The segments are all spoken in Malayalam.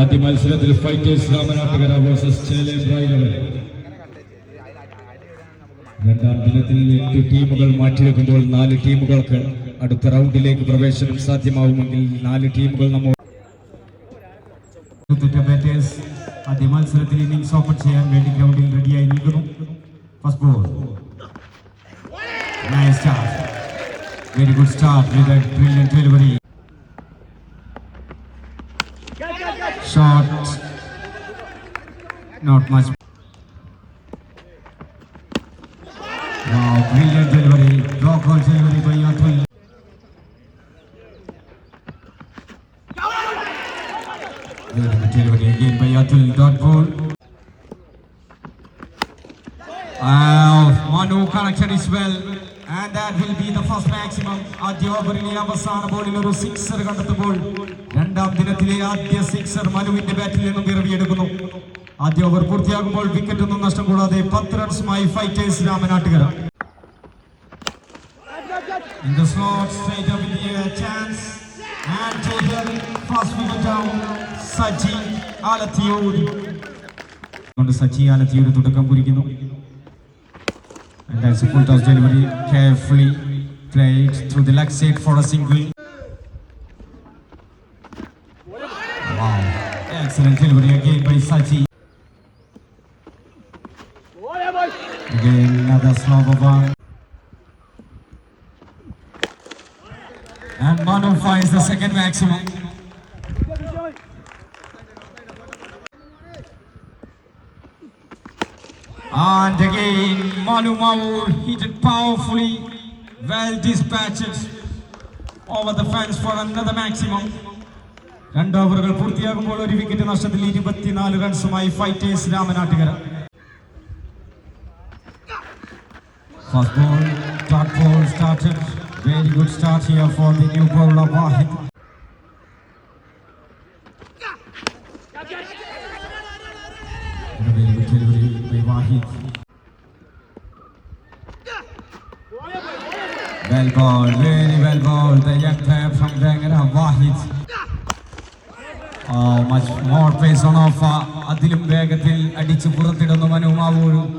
ആദ്യ മത്സരത്തിൽ ഫൈറ്റേഴ്സ് രാമനാട്ടുകര വേഴ്സസ് ചേലെ ബ്രോയിലർ രണ്ടാം ദിനത്തിൽ എട്ട് ടീമുകൾ മാറ്റിവെക്കുമ്പോൾ നാല് ടീമുകൾക്ക് അടുത്ത റൗണ്ടിലേക്ക് പ്രവേശനം സാധ്യമാവുമെങ്കിൽ നാല് ടീമുകൾ നമ്മൾ ആദ്യ മത്സരത്തിൽ ഇന്നിംഗ്സ് ഓപ്പൺ ചെയ്യാൻ വേണ്ടി ഗ്രൗണ്ടിൽ റെഡിയായി നിൽക്കുന്നു. First ball nice very good start with a delivery Shot not much Wow, brilliant delivery. Drop ball delivery by Atul. Very good delivery again by Atul. Dot ball. Uh, Manu connection is well. And that will be the first maximum. ആദ്യ ഓവറിലെ അവസാന ബോളിൽ ഒരു സിക്സർ കണ്ടെത്തുമ്പോൾ രണ്ടാം ദിനത്തിലെ ആദ്യ സിക്സർ മനുവിന്റെ ബാറ്റിൽ നിന്നും പിറവിയെടുക്കുന്നു ആദ്യ ഓവർ പൂർത്തിയാകുമ്പോൾ വിക്കറ്റ് ഒന്നും നഷ്ടം കൂടാതെ പത്ത് റൺസുമായി fighters Ramanattukara In the slot, straight up in the air, chance. And taken, first wicket down, Saji Alatiyur. കൊണ്ട് സച്ചി ആലത്തിയൂർ തുടക്കം കുറിക്കുന്നു And that's a full toss delivery, carefully played through the leg side for a single. Excellent delivery again by Sachi. Again, another slow one. And Manu finds the second maximum. And again, Manu Maur hit it powerfully, well dispatched over the fence for another maximum. രണ്ട് ഓവറുകൾ പൂർത്തിയാകുമ്പോൾ ഒരു വിക്കറ്റ് നഷ്ടത്തിൽ ഇരുപത്തിനാല് റൺസുമായി fighters Ramanattukara ball, dot ball started. Very good start here for the new bowler Wahid. And a very good delivery by Wahid. Well bowled, very well bowled. The young player from Bangara, Wahid. Oh, much more pace on offer. അതിലും വേഗത്തിൽ അടിച്ച് പുറത്തിടുന്നു മനുമാവൂരും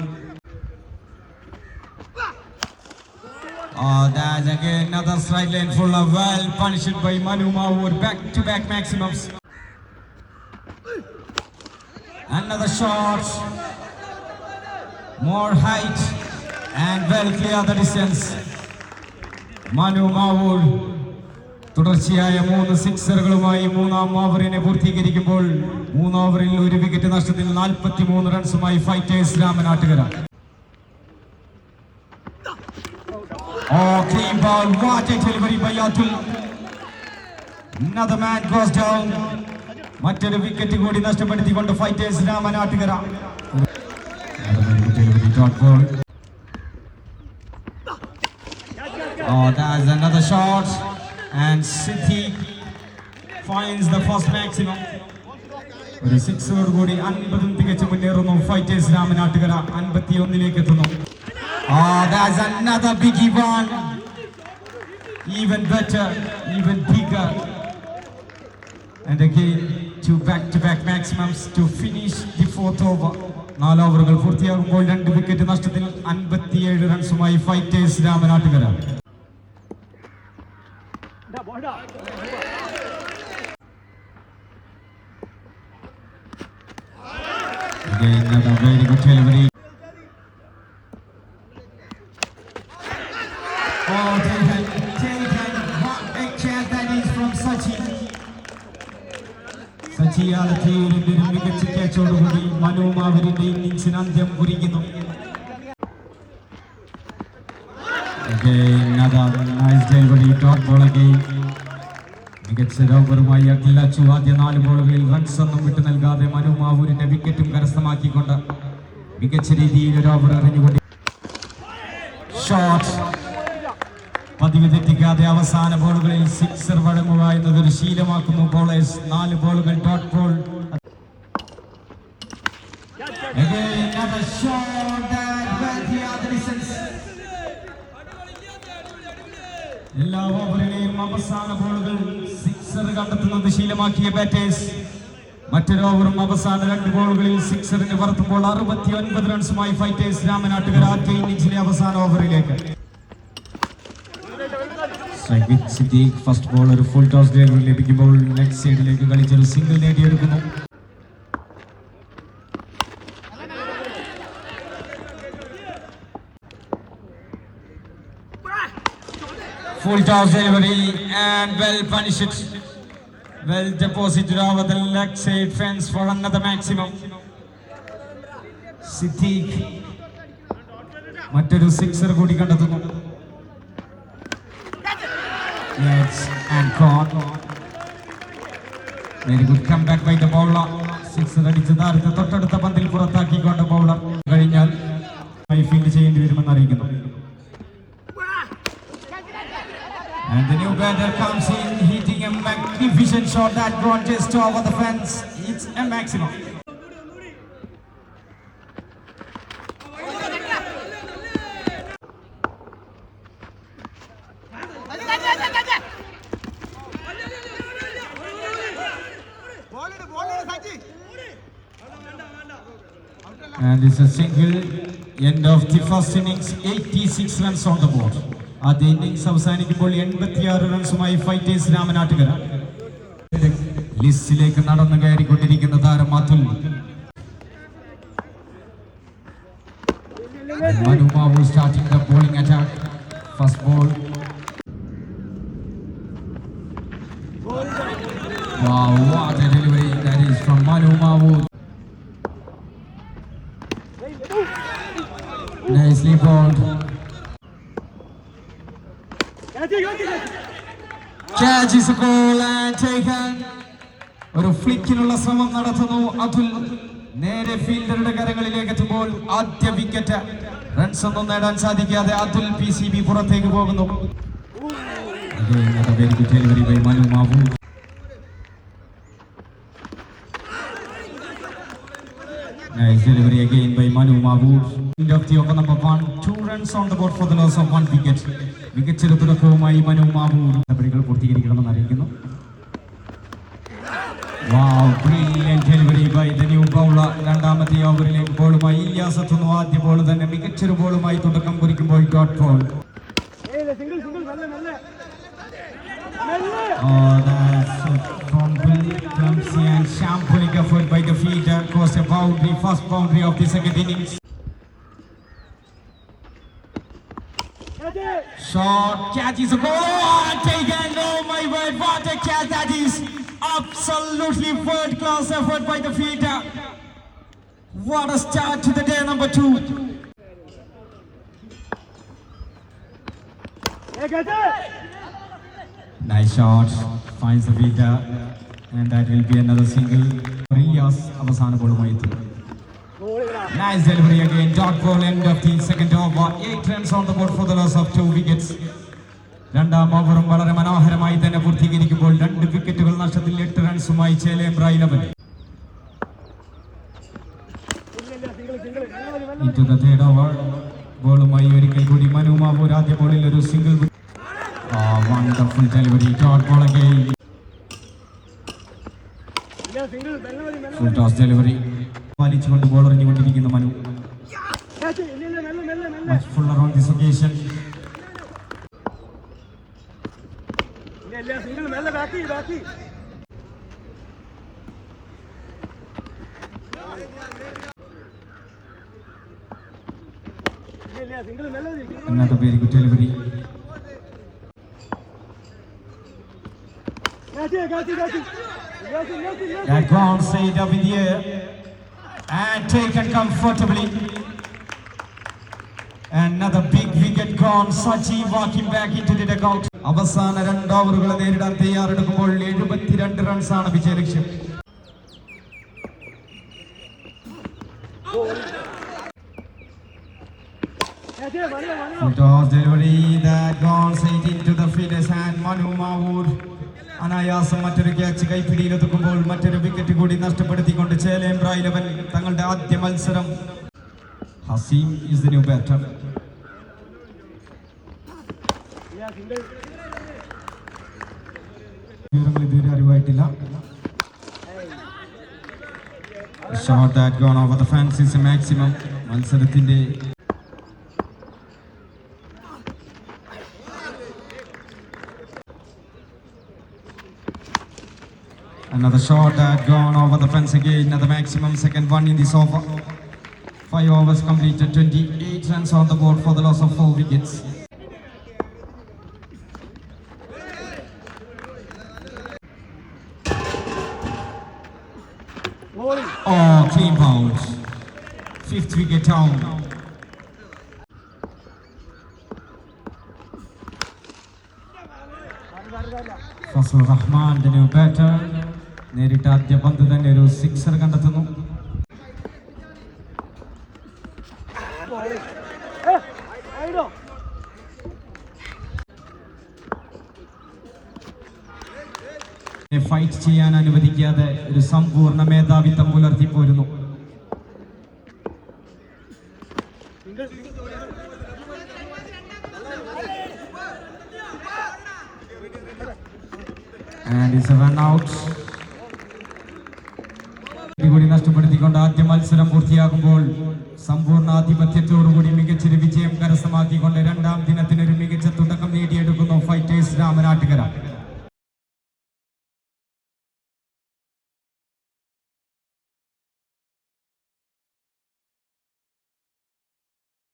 Oh, that's again another strike lane full of well punished by Manu Maur. Back to back maximums. Another shot. More height and well clear the distance. Manu Maur തുടർച്ചയായ മൂന്ന് സിക്സറുകളുമായി മൂന്നാം ഓവറിനെ പൂർത്തീകരിക്കുമ്പോൾ മൂന്ന് ഓവറിൽ ഒരു വിക്കറ്റ് നഷ്ടത്തിൽ നാൽപ്പത്തി മൂന്ന് റൺസുമായി fighters Ramanattukara Oh, clean ball. What a delivery by Atul. Another man goes down. മറ്റൊരു വിക്കറ്റ് കൂടി നഷ്ടപ്പെടുത്തിക്കൊണ്ട് fighters Ramanattukara. Oh, that's another shot. And Siddhi finds the first maximum. ഒരു സിക്സോട് കൂടി അൻപതും തികച്ച് മുന്നേറുന്നു ഫൈറ്റേഴ്സ് രാമനാട്ടുകര അൻപത്തി ഒന്നിലേക്ക് എത്തുന്നു Oh, that's another biggie one. Even better, even bigger. And again, two back-to-back maximums to finish the fourth over. നാല് ഓവറുകൾ പൂർത്തിയാകുമ്പോൾ രണ്ട് വിക്കറ്റ് നഷ്ടത്തിൽ അൻപത്തിയേഴ് റൺസുമായി fighters Ramanattukara Again, another very good delivery. Oh, taken, taken. What a chance that is from Sachi. Sachi ആലത്തിയൂരിന്റെ ഒരു മികച്ച ക്യാച്ചോടുകൂടി മനോമാവരിന്റെ ഇന്നിംഗ്സിന് അന്ത്യം കുറിക്കുന്നു Again, another nice delivery, dot ball again. മികച്ച ഓവറുമായി അഖിലച്ചു ആദ്യ നാല് ബോളുകളിൽ റൺസ് ഒന്നും വിട്ടു നൽകാതെ മനു മാവൂരിന്റെ വിക്കറ്റും കരസ്ഥമാക്കിക്കൊണ്ട് മികച്ച രീതിയിൽ ഒരു ഓവർ എറിഞ്ഞുകൊണ്ട് ഷോട്ട് പതിവ് തെറ്റിക്കാതെ അവസാന ബോളുകളിൽ സിക്സർ വഴങ്ങുക എന്നതൊരു ശീലമാക്കുന്നു ബോളേഴ്സ് നാല് ബോളുകൾ ഡോട്ട് ബോൾ. എല്ലാ ഓവറിലെയും അവസാന ബോളുകൾ സിക്സർ കണ്ടെത്തുന്നത് ശീലമാക്കിയ ബാറ്റേഴ്സ് മറ്റൊരു ഓവറും അവസാന രണ്ട് ബോളുകളിൽ സിക്സറിന് പറത്തുമ്പോൾ അറുപത്തി ഒൻപത് റൺസുമായി ഫൈറ്റേഴ്സ് രാമനാട്ടുകർ ആദ്യ ഇന്നിംഗ്സിലെ അവസാന ഓവറിലേക്ക് ഫസ്റ്റ് ബോൾ ഒരു ഫുൾ ടോസ് ഡെലിവറി ലഭിക്കുമ്പോൾ ലെഗ് സൈഡിലേക്ക് കളിച്ചൊരു സിംഗിൾ നേടിയെടുക്കുന്നു. Full toss delivery and well punished. Well deposited over the leg side fence for another maximum. Siddiq മറ്റൊരു സിക്സർ കൂടി കണ്ടെത്തുന്നു very and come back by the bowler. Sixer അടിച്ച് താരത്തെ തൊട്ടടുത്ത shot that gone just over the fence. It's a maximum. And it's a single end of the first innings, 86 runs on the board. ആദ്യ ഇന്നിംഗ്സ് അവസാനിക്കുമ്പോൾ എൺപത്തിയാറ് റൺസുമായി ഫൈറ്റേഴ്സ് രാമനാട്ടുകര ലിസ്റ്റിലേക്ക് നടന്നു കയറിക്കൊണ്ടിരിക്കുന്ന താരം Athul Manubabu starting the bowling attack first ball Catch is a goal and taken. Yeah. ഒരു ഫ്ലിക്കിനുള്ള ശ്രമം നടത്തുന്നു അതുൽ. നേരെ ഫീൽഡറുടെ കരങ്ങളിലേക്ക് എത്തുമ്പോൾ ആദ്യ വിക്കറ്റ് റൺസ് ഒന്നും നേടാൻ സാധിക്കാതെ അതുൽ പി സി ബി പുറത്തേക്ക് പോകുന്നു. Nice delivery again Manu Mavoor ബോളുമായി തുടക്കം കുറിക്കുമ്പോൾ dot ball Oh, that's a fumble, clumsy and shambolic effort by the fielder. Caused a boundary, first boundary of the second innings. Shot, catch is a goal. Oh, taken. Oh my word, what a catch that is. Absolutely third class effort by the fielder. What a start to the day number two. Nice shot, finds the Vita. and that will be another single. Rias അവസാന ബോളുമായി Nice delivery again. Dot ball end of the second over. Eight runs on the board for the loss of two wickets. രണ്ടാം ഓവറും വളരെ മനോഹരമായി തന്നെ പൂർത്തീകരിക്കുമ്പോൾ രണ്ട് വിക്കറ്റുകൾ നഷ്ടത്തിൽ എട്ട് റൺസുമായി Chelembra eleven the third over. ബോളുമായി ഒരിക്കൽ കൂടി മനു മാവൂർ ആദ്യ ബോളിൽ ഒരു single wonderful delivery dot ball again. Full toss delivery പാലിച്ചുകൊണ്ട് ball എറിഞ്ഞുകൊണ്ടിരിക്കുന്ന Manu. Full on this occasion another very good delivery. കാച്ചി കാച്ചി that ground side up in the air and taken comfortably another big wicket gone Sachi walking back into the dugout അവസാന രണ്ട് ഓവറുകൾ നേരിടാൻ തയ്യാറെടുക്കുമ്പോൾ എഴുപത്തിരണ്ട് റൺസാണ് വിജയലക്ഷ്യം കാച്ചി മണ്ണ് മണ്ണ് Full toss delivery that gone straight into the fielder's hand. Manu Mahmood അനായാസം മറ്റൊരു ക്യാച്ച് കൈപ്പിടിയിലെത്തുമ്പോൾ മറ്റൊരു വിക്കറ്റ് കൂടി നഷ്ടപ്പെടുത്തിക്കൊണ്ട് ചേലേം ഇലവൻ തങ്ങളുടെ ആദ്യ മത്സരം. ഹസീം ഇസ് ന്യൂ ബാറ്റർ ഇതുവരെ അറിവായിട്ടില്ല. Shot that gone over the a maximum മത്സരത്തിന്റെ Another shot had gone over the fence again at the maximum second one in this over. Five overs completed, 28 runs on the board for the loss of four wickets. Oh, clean bound. Fifth wicket down. Fasil Rahman, the new batter. നേരിട്ട് ആദ്യ പന്ത് തന്നെ ഒരു സിക്സർ കണ്ടെത്തുന്നു ഫൈറ്റ് ചെയ്യാൻ അനുവദിക്കാതെ ഒരു സമ്പൂർണ മേധാവിത്വം പുലർത്തി പോരുന്നു And it's a run out. നഷ്ടപ്പെടുത്തിക്കൊണ്ട് ആദ്യ മത്സരം പൂർത്തിയാകുമ്പോൾ സമ്പൂർണ ആധിപത്യത്തോടുകൂടി മികച്ചൊരു വിജയം കരസ്ഥമാക്കിക്കൊണ്ട് രണ്ടാം ദിനത്തിനൊരു മികച്ച തുടക്കം നേടിയെടുക്കുന്നു ഫൈറ്റേഴ്സ് രാമനാട്ടുകര.